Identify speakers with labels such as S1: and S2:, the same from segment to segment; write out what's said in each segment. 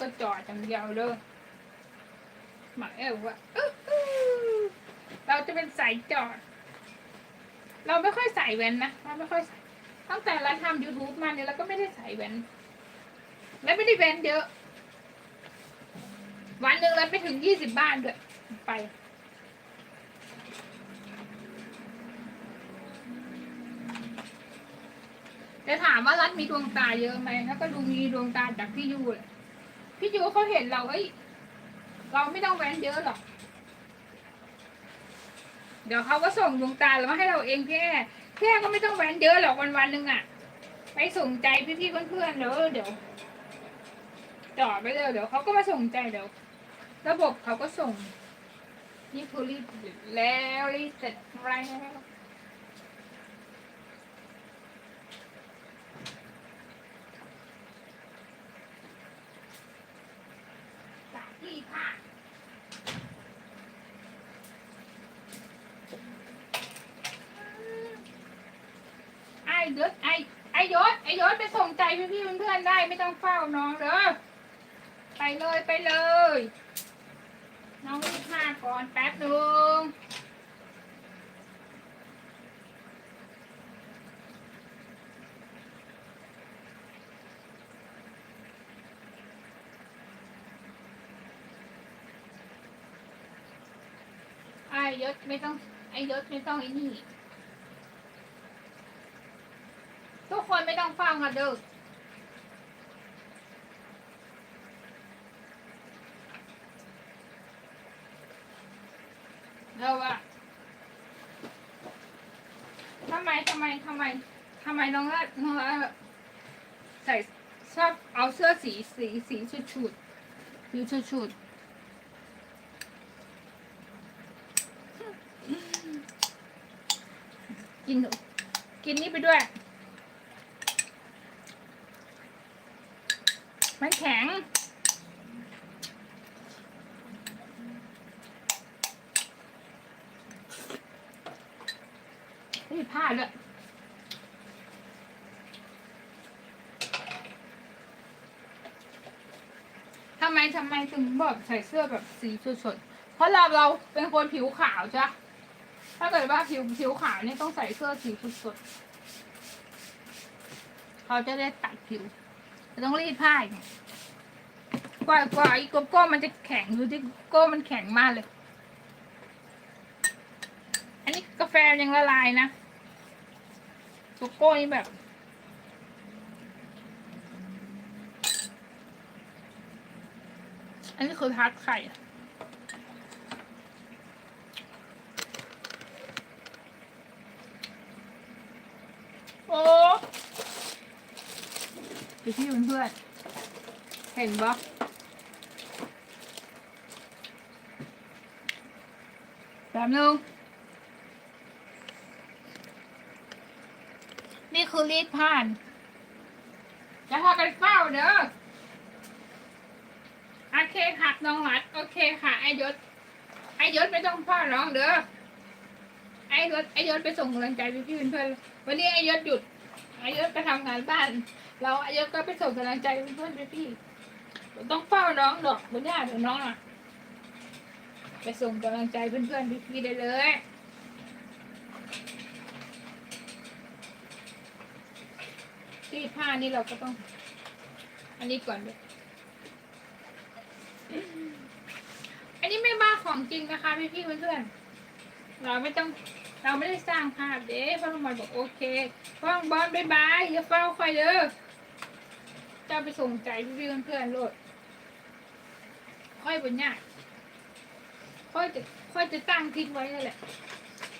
S1: ก็จอดอย่างเดียวเด้อหมาเอวว่าเราจะเป็นสายจอด เราไม่ค่อยใส่แว่นนะเราไม่ค่อยใส่ตั้งแต่เราทำ YouTube มาเนี่ยเราก็ไม่ได้ใส่แว่นและไม่ได้แว่นเยอะ วันหนึ่งเราไปถึงยี่สิบบ้านด้วยไปแต่ถามว่ารัฐมีดวงตาเยอะไหมแล้วก็ดูมีดวงตาจากพี่ยูเลย พี่ยูเขาเห็นเราเอ้ยเราไม่ต้องแว้นเยอะหรอก เดี๋ยวเขาก็ส่งดวงตาแล้วมาให้เราเองแค่แค่ก็ไม่ต้องแว้นเยอะหรอกวันวันหนึ่งอะไปส่งใจพี่ๆเพื่อนๆเดี๋ยวเดี๋ยวจอดไปเลยเดี๋ยวเขาก็มาส่งใจเดี๋ยว ระบบเขาก็ส่งนี่คือรีบแล้วรีบเสร็จแล้วตากที่ผ้า ไอ้ยศไอ้ไอ้ยศไอ้ยศไปส่งใจพี่ๆเพื่อนๆได้ไม่ต้องเฝ้าน้องเด้อไปเลยไปเลย น้องรีบผ้าก่อนแป๊บหนึ่ง ยศไม่ต้องไอ้ยศไม่ต้องไอ้นี่ ทุกคนไม่ต้องฟังค่ะเด้อเราอะทำไมทำไมทำไมทำไมน้องละน้องละใส่ชอบเอาเสื้อสีสีสีชุดชุดสีชุดชุด กิน กินนี่ไปด้วย มันแข็ง นี่ผ้าเลยทำไมทำไมถึงบอกใส่เสื้อแบบสีสดๆ เพราะเราเราเป็นคนผิวขาวจ้ะ ถ้าเกิดว่าผิวผิวขาวนี่ต้องใส่เสื้อสีสดๆเขาจะได้ตัดผิวต้องรีดผ้าอีกกว่ากว่าอีกโก้มันจะแข็งดูที่โก้มันแข็งมากเลย อันนี้กาแฟยังละลายนะโกโก้นี่แบบอันนี้คือทาร์ตไข่อะโอ้ พี่พี่เพื่อนๆเห็นปะแบบนึงนี่คือรีดผ่านอย่าพากันเฝ้าเด้อโอเคค่ะน้องหลัด โอเคค่ะ ไอยศ ไอยศไม่ต้องเฝ้าน้องเด้อไอยศไอยศไปส่งกำลังใจพี่ๆเพื่อนๆวันนี้ไอยศหยุด ไอยศไปทำงานบ้าน เราไอยศก็ไปส่งกำลังใจเพื่อนๆพี่ๆต้องเฝ้าน้องดอกไม่ได้เดี๋ยวน้องอะไปส่งกำลังใจเพื่อนๆพี่ๆได้เลยรีดผ้านี่เราก็ต้อง อันนี้ก่อนด้วยอันนี้ไม่บ้าของจริงนะคะพี่พี่ๆเพื่อนๆเราไม่ต้อง เราไม่ได้สร้างภาพเด้พ่อลุงบอลบอกโอเคฟ้องบอลบายบายอย่าเฝ้าคอยเด้อเจ้าไปส่งใจพี่พี่ๆเพื่อนๆโลดค่อยบนยากค่อยจะค่อยจะตั้งทิ้งไว้นั่นแหละ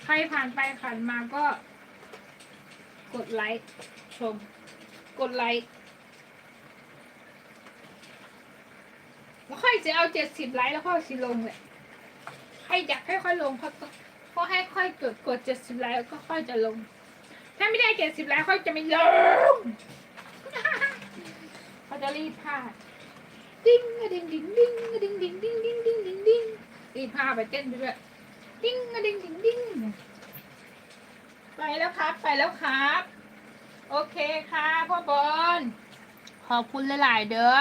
S1: ใครผ่านไปผ่านมาก็ กดไลค์ชม กดไลค์แล้วค่อยจะเอาเจ็ดสิบไลค์แล้วค่อยสิลงเลยให้อยากให้ค่อยลงเขา ก็ก็ให้ค่อยกดกดเจ็ดสิบไลค์แล้วก็ค่อยจะลง ถ้าไม่ได้เจ็ดสิบไลค์ค่อยจะไม่ลงเขาจะรีดผ้าดิ้งอะดิ้งดิ้งดิ้งอะดิ้งดิ้งดิ้งดิ้งดิ้งดิ้งดิ้งรีดผ้าไปเต้นไปด้วยดิ้งอะดิ้งดิ้งดิ้งไปแล้วครับ ไปแล้วครับ โอเคค่ะพ่อบอลขอบคุณหลาย ๆ เด้อ